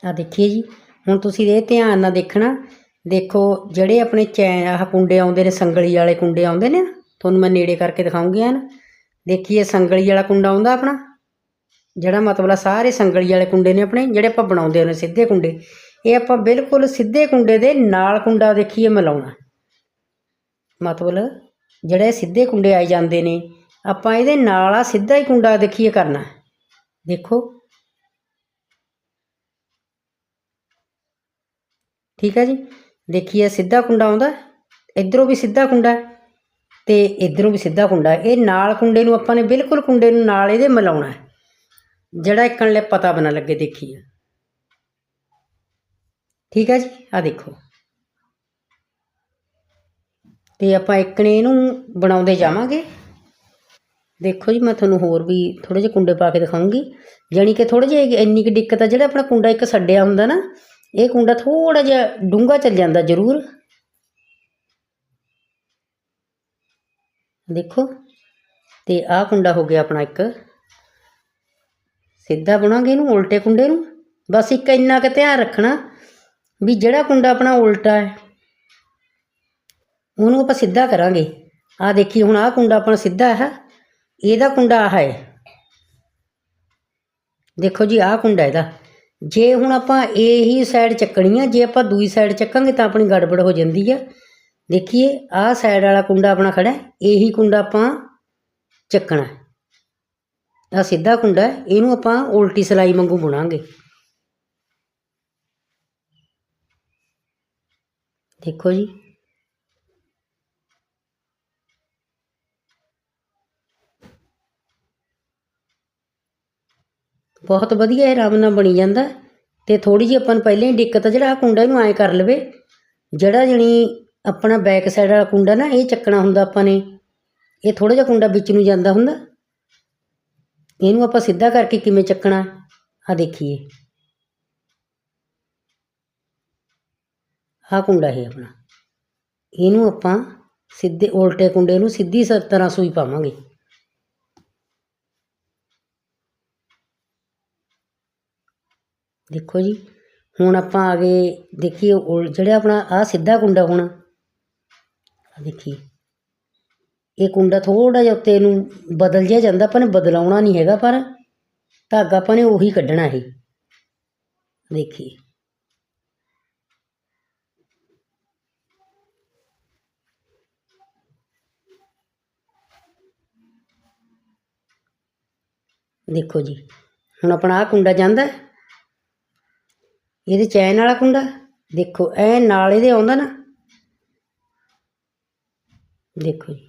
ਆ ਦੇਖੀਏ ਜੀ। ਹੁਣ ਤੁਸੀਂ ਇਹ ਧਿਆਨ ਨਾਲ ਦੇਖਣਾ ਦੇਖੋ, ਜਿਹੜੇ ਆਪਣੇ ਚੈਨ, ਆਹ ਕੁੰਡੇ ਆਉਂਦੇ ਨੇ, ਸੰਗਲੀ ਵਾਲੇ ਕੁੰਡੇ ਆਉਂਦੇ ਨੇ ਤੁਹਾਨੂੰ ਮੈਂ ਨੇੜੇ ਕਰਕੇ ਦਿਖਾਉਂਗੀ ਐਨ। ਦੇਖੀਏ, ਸੰਗਲੀ ਵਾਲਾ ਕੁੰਡਾ ਆਉਂਦਾ ਆਪਣਾ। ਜਿਹੜਾ ਮਤਲਬ ਸਾਰੇ ਸੰਗਲੀ ਵਾਲੇ ਕੁੰਡੇ ਨੇ ਆਪਣੇ, ਜਿਹੜੇ ਆਪਾਂ ਬਣਾਉਂਦੇ ਨੇ ਸਿੱਧੇ ਕੁੰਡੇ। ਇਹ ਆਪਾਂ ਬਿਲਕੁਲ ਸਿੱਧੇ ਕੁੰਡੇ ਦੇ ਨਾਲ ਕੁੰਡਾ ਦੇਖੀਏ ਮਿਲਾਉਣਾ ਮਤਲਬ, ਜਿਹੜੇ ਸਿੱਧੇ ਕੁੰਡੇ ਆਈ ਜਾਂਦੇ ਨੇ, ਆਪਾਂ ਇਹਦੇ ਨਾਲ ਆ, ਸਿੱਧਾ ਹੀ ਕੁੰਡਾ ਦੇਖੀਏ ਕਰਨਾ। ਦੇਖੋ। ਠੀਕ ਹੈ ਜੀ? ਦੇਖੀਏ ਸਿੱਧਾ ਕੁੰਡਾ ਆਉਂਦਾ, ਇਧਰੋਂ ਵੀ ਸਿੱਧਾ ਕੁੰਡਾ ਤੇ ਇਧਰੋਂ ਵੀ ਸਿੱਧਾ ਕੁੰਡਾ ਇਹ ਨਾਲ ਕੁੰਡੇ ਨੂੰ ਆਪਾਂ ਨੇ ਬਿਲਕੁਲ ਕੁੰਡੇ ਨੂੰ ਨਾਲ ਇਹਦੇ ਮਿਲਾਉਣਾ ਜਿਹੜਾ ਇੱਕਣ ਲਈ ਪਤਾ ਬਣਾ ਲੱਗੇ ਦੇਖੀਏ। ਠੀਕ ਹੈ ਜੀ ਆ ਦੇਖੋ। ਤੇ ਆਪਾਂ ਇੱਕਣੇ ਇਹਨੂੰ ਬਣਾਉਂਦੇ ਜਾਵਾਂਗੇ। ਦੇਖੋ ਜੀ, ਮੈਂ ਤੁਹਾਨੂੰ ਹੋਰ ਵੀ ਥੋੜੇ ਜਿਹੇ ਕੁੰਡੇ ਪਾ ਕੇ ਦਿਖਾਉਂਗੀ। ਜਾਣੀ ਕਿ ਥੋੜੇ ਜਿਹੇ ਇੰਨੀ ਕੁ ਦਿੱਕਤ ਆ, ਜਿਹੜਾ ਆਪਣਾ ਕੁੰਡਾ ਇੱਕ ਛੱਡਿਆ ਹੁੰਦਾ ਨਾ ਇਹ ਕੁੰਡਾ ਥੋੜਾ ਜਿਹਾ ਡੂੰਘਾ ਚੱਲ ਜਾਂਦਾ ਜ਼ਰੂਰ। ਦੇਖੋ, ਤੇ ਆਹ ਕੁੰਡਾ ਹੋ ਗਿਆ ਆਪਣਾ ਇੱਕ। ਸਿੱਧਾ ਬਣਾਂਗੇ ਇਹਨੂੰ ਉਲਟੇ ਕੁੰਡੇ ਨੂੰ। ਬਸ ਇੱਕ ਇੰਨਾ ਕੁ ਧਿਆਨ ਰੱਖਣਾ ਵੀ ਜਿਹੜਾ ਕੁੰਡਾ ਆਪਣਾ ਉਲਟਾ ਹੈ, ਉਹਨੂੰ ਆਪਾਂ ਸਿੱਧਾ ਕਰਾਂਗੇ। ਆਹ ਦੇਖੀ ਹੁਣ ਆਹ ਕੁੰਡਾ ਆਪਣਾ ਸਿੱਧਾ ਹੈ। ਇਹਦਾ ਕੁੰਡਾ ਆਹ ਹੈ। ਦੇਖੋ ਜੀ, ਆਹ ਕੁੰਡਾ ਇਹਦਾ। ਜੇ ਹੁਣ ਆਪਾਂ ਇਹੀ ਸਾਈਡ ਚੱਕਣੀ ਆ, ਜੇ ਆਪਾਂ ਦੂਈ ਸਾਈਡ ਚੱਕਾਂਗੇ ਤਾਂ ਆਪਣੀ ਗੜਬੜ ਹੋ ਜਾਂਦੀ ਆ। ਦੇਖੀਏ, ਆਹ ਸਾਈਡ ਵਾਲਾ ਕੁੰਡਾ ਆਪਣਾ ਖੜਾ ਇਹੀ ਕੁੰਡਾ ਆਪਾਂ ਚੱਕਣਾ ਆ ਸਿੱਧਾ ਕੁੰਡਾ ਇਹਨੂੰ ਆਪਾਂ ਉਲਟੀ ਸਲਾਈ ਵਾਂਗੂ ਬੁਣਾਂਗੇ। ਦੇਖੋ ਜੀ। ਬਹੁਤ ਵਧੀਆ ਇਹ ਆਰਾਮ ਨਾਲ ਬਣੀ ਜਾਂਦਾ ਤੇ ਥੋੜੀ ਜਿਹੀ ਆਪਾਂ ਨੂੰ ਪਹਿਲਾਂ ਹੀ ਦਿੱਕਤ ਆ, ਜਿਹੜਾ ਆਹ ਕੁੰਡਾ ਇਹਨੂੰ ਐਂ ਕਰ ਲਵੇ। ਜਿਹੜਾ ਜਣੀ ਆਪਣਾ ਬੈਕ ਸਾਈਡ ਵਾਲਾ ਕੁੰਡਾ ਨਾ, ਇਹ ਚੱਕਣਾ ਹੁੰਦਾ ਆਪਾਂ ਨੇ। ਇਹ ਥੋੜਾ ਜਿਹਾ ਕੁੰਡਾ ਵਿੱਚ ਨੂੰ ਜਾਂਦਾ ਹੁੰਦਾ। ਇਹਨੂੰ ਆਪਾਂ ਸਿੱਧਾ ਕਰਕੇ ਕਿਵੇਂ ਚੱਕਣਾ? ਆ ਦੇਖੀਏ। ਆਹ ਕੁੰਡਾ ਇਹ ਆਪਣਾ। ਇਹਨੂੰ ਆਪਾਂ ਸਿੱਧੇ ਉਲਟੇ ਕੁੰਡੇ ਨੂੰ ਸਿੱਧੀ ਸ, ਤਰ੍ਹਾਂ ਸੂਈ ਪਾਵਾਂਗੇ। ਦੇਖੋ ਜੀ, ਹੁਣ ਆਪਾਂ ਆ ਗਏ, ਦੇਖੀਏ ਉਲ, ਜਿਹੜਾ ਆਪਣਾ ਆਹ ਸਿੱਧਾ ਕੁੰਡਾ ਹੋਣਾ। ਆ ਦੇਖੀਏ। ਇਹ ਕੁੰਡਾ ਥੋੜਾ ਜਿਹਾ ਉੱਤੇ ਨੂੰ ਬਦਲ ਜਿਹਾ ਜਾਂਦਾ, ਆਪਾਂ ਨੇ ਬਦਲਾਉਣਾ ਨਹੀਂ ਹੈਗਾ, ਪਰ ਧਾਗਾ ਆਪਾਂ ਨੇ ਉਹੀ ਕੱਢਣਾ ਇਹ। ਦੇਖੀਏ। ਦੇਖੋ ਜੀ, ਹੁਣ ਆਪਣਾ ਆ ਕੁੰਡਾ ਜਾਂਦਾ। ਇਹਦੇ ਚੈਨ ਵਾਲਾ ਕੁੰਡਾ? ਦੇਖੋ, ਐ ਨਾਲ ਇਹਦੇ ਆਉਂਦਾ ਨਾ। ਦੇਖੋ ਜੀ।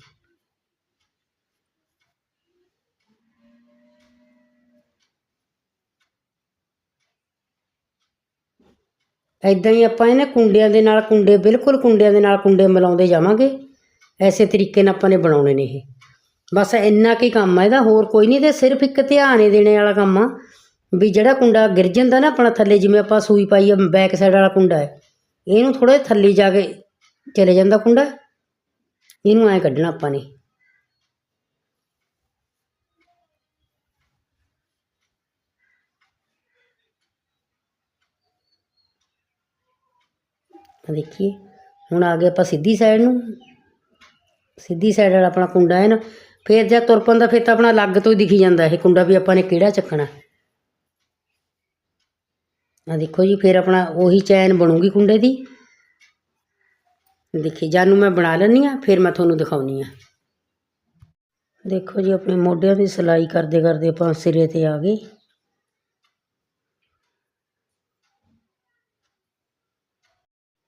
ਐਦਾਂ ਹੀ ਆਪਾਂ ਇਹਨਾਂ ਕੁੰਡਿਆਂ ਦੇ ਨਾਲ ਕੁੰਡੇ, ਬਿਲਕੁਲ ਕੁੰਡਿਆਂ ਦੇ ਨਾਲ ਕੁੰਡੇ ਮਿਲਾਉਂਦੇ ਜਾਵਾਂਗੇ। ਐਸੇ ਤਰੀਕੇ ਨਾਲ ਆਪਾਂ ਨੇ ਬਣਾਉਣੇ ਨੇ ਇਹ। ਬਸ ਇੰਨਾ ਕੀ ਕੰਮ ਆ ਇਹਦਾ, ਹੋਰ ਕੋਈ ਨਹੀਂ ਤੇ ਸਿਰਫ ਇੱਕ ਧਿਆਨ ਹੀ ਦੇਣੇ ਵਾਲਾ ਕੰਮ ਆ। ਵੀ ਜਿਹੜਾ ਕੁੰਡਾ ਗਿਰ ਜਾਂਦਾ ਨਾ ਆਪਣਾ ਥੱਲੇ, ਜਿਵੇਂ ਆਪਾਂ ਸੂਈ ਪਾਈ ਆ ਬੈਕ ਸਾਈਡ ਵਾਲਾ ਕੁੰਡਾ ਹੈ, ਇਹਨੂੰ ਥੋੜਾ ਥੱਲੇ ਜਾ ਕੇ ਚਲੇ ਜਾਂਦਾ ਕੁੰਡਾ। ਇਹਨੂੰ ਐ ਕੱਢਣਾ ਆਪਾਂ ਨੇ। ਆਹ ਦੇਖੀਏ, ਹੁਣ ਆ ਗਏ ਆਪਾਂ ਸਿੱਧੀ ਸਾਈਡ ਨੂੰ। ਸਿੱਧੀ ਸਾਈਡ ਵਾਲਾ ਆਪਣਾ ਕੁੰਡਾ ਹੈ ਨਾ, ਫਿਰ ਜੇ ਤੁਰ ਪੈਂਦਾ, ਫਿਰ ਤਾਂ ਆਪਣਾ ਅਲੱਗ ਤੋਂ ਹੀ ਦਿਖੀ ਜਾਂਦਾ, ਇਹ ਕੁੰਡਾ ਵੀ ਆਪਾਂ ਨੇ ਕਿਹੜਾ ਚੱਕਣਾ। ਆ ਦੇਖੋ ਜੀ, ਫਿਰ ਆਪਣਾ ਉਹੀ ਚੈਨ ਬਣੂਗੀ ਕੁੰਡੇ ਦੀ। ਦੇਖੀ ਜਾਨੂੰ ਮੈਂ ਬਣਾ ਲੈਂਦੀ ਆ ਫਿਰ ਮੈਂ ਤੁਹਾਨੂੰ ਦਿਖਾਉਣੀ ਆ ਦੇਖੋ ਜੀ, ਆਪਣੇ ਮੋਢਿਆਂ ਦੀ ਸਿਲਾਈ ਕਰਦੇ ਕਰਦੇ ਆਪਾਂ ਸਿਰੇ ਤੇ ਆ ਗਏ।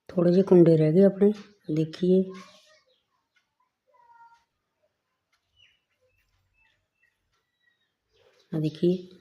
ਥੋੜੇ ਜਿਹੇ ਕੁੰਡੇ ਰਹਿ ਗਏ ਆਪਣੇ, ਦੇਖੀਏ। ਆ ਦੇਖੀਏ।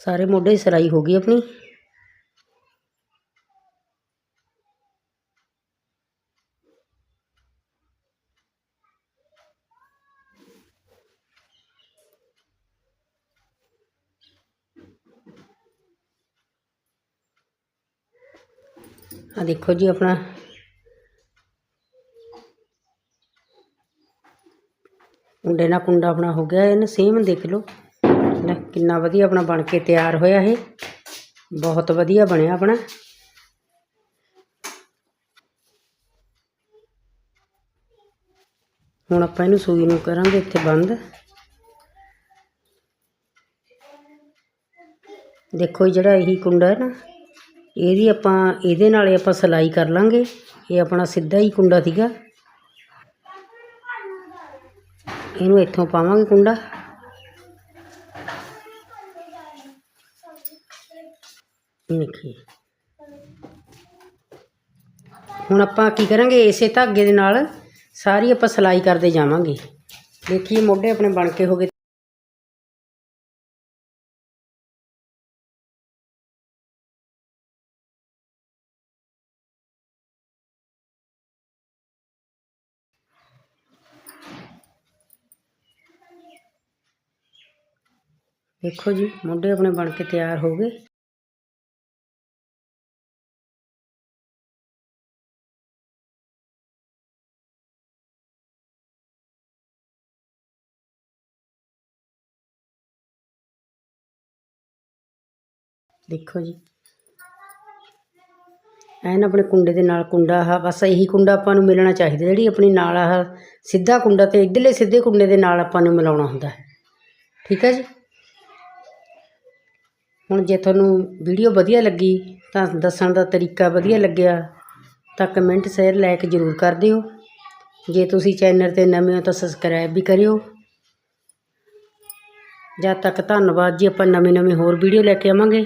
ਸਾਰੇ ਮੋਢੇ ਦੀ ਹੋ ਗਈ ਆਪਣੀ। ਆ ਦੇਖੋ ਜੀ ਆਪਣਾ। ਕੁੰਡੇ ਨਾਲ ਕੁੰਡਾ ਆਪਣਾ ਹੋ ਗਿਆ, ਇਹਨੂੰ ਸੇਮ ਦੇਖ ਲਓ। ਲੈ ਕਿੰਨਾ ਵਧੀਆ ਆਪਣਾ ਬਣ ਕੇ ਤਿਆਰ ਹੋਇਆ ਇਹ। ਬਹੁਤ ਵਧੀਆ ਬਣਿਆ ਆਪਣਾ। ਹੁਣ ਆਪਾਂ ਇਹਨੂੰ ਸੂਈ ਨੂੰ ਕਰਾਂਗੇ ਇੱਥੇ ਬੰਦ। ਦੇਖੋ ਜੀ ਜਿਹੜਾ ਇਹੀ ਕੁੰਡਾ ਹੈ ਨਾ, ਇਹਦੀ ਆਪਾਂ ਇਹਦੇ ਨਾਲ ਆਪਾਂ ਸਿਲਾਈ ਕਰ ਲਾਂਗੇ। ਇਹ ਆਪਣਾ ਸਿੱਧਾ ਹੀ ਕੁੰਡਾ ਸੀਗਾ। ਇਹਨੂੰ ਇੱਥੋਂ ਪਾਵਾਂਗੇ ਕੁੰਡਾ। ਇਹ ਦੇਖੀਏ ਹੁਣ ਆਪਾਂ ਕੀ ਕਰਾਂਗੇ, ਇਸੇ ਧਾਗੇ ਦੇ ਨਾਲ ਸਾਰੀ ਆਪਾਂ ਸਿਲਾਈ ਕਰਦੇ ਜਾਵਾਂਗੇ। ਦੇਖੀਏ, ਮੋਢੇ ਆਪਣੇ ਬਣ ਕੇ ਹੋ ਗਏ। ਦੇਖੋ ਜੀ, ਮੋਢੇ ਆਪਣੇ ਬਣ ਕੇ ਤਿਆਰ ਹੋ ਗਏ। ਦੇਖੋ ਜੀ। ਐਨ ਆਪਣੇ ਕੁੰਡੇ ਦੇ ਨਾਲ ਕੁੰਡਾ ਆ, ਬਸ ਇਹੀ ਕੁੰਡਾ ਆਪਾਂ ਨੂੰ ਮਿਲਣਾ ਚਾਹੀਦਾ, ਜਿਹੜੀ ਆਪਣੀ ਨਾਲ ਆਹ ਸਿੱਧਾ ਕੁੰਡਾ ਤੇ ਇੱਧਰਲੇ ਸਿੱਧੇ ਕੁੰਡੇ ਦੇ ਨਾਲ ਆਪਾਂ ਨੂੰ ਮਿਲਾਉਣਾ ਹੁੰਦਾ ਹੈ। ਠੀਕ ਹੈ ਜੀ? ਹੁਣ ਜੇ ਤੁਹਾਨੂੰ ਵੀਡੀਓ ਵਧੀਆ ਲੱਗੀ, ਤਾਂ ਦੱਸਣ ਦਾ ਤਰੀਕਾ ਵਧੀਆ ਲੱਗਿਆ, ਤਾਂ ਕਮੈਂਟ ਸ਼ੇਅਰ ਲਾਇਕ ਜ਼ਰੂਰ ਕਰ ਦਿਓ। ਜੇ ਤੁਸੀਂ ਚੈਨਲ ਤੇ ਨਵੇਂ ਹੋ ਤਾਂ ਸਬਸਕ੍ਰਾਈਬ ਵੀ ਕਰਿਓ। ਜਦ ਤੱਕ ਧੰਨਵਾਦ ਜੀ, ਆਪਾਂ ਨਵੇਂ ਨਵੇਂ ਹੋਰ ਵੀਡੀਓ ਲੈ ਕੇ ਆਵਾਂਗੇ।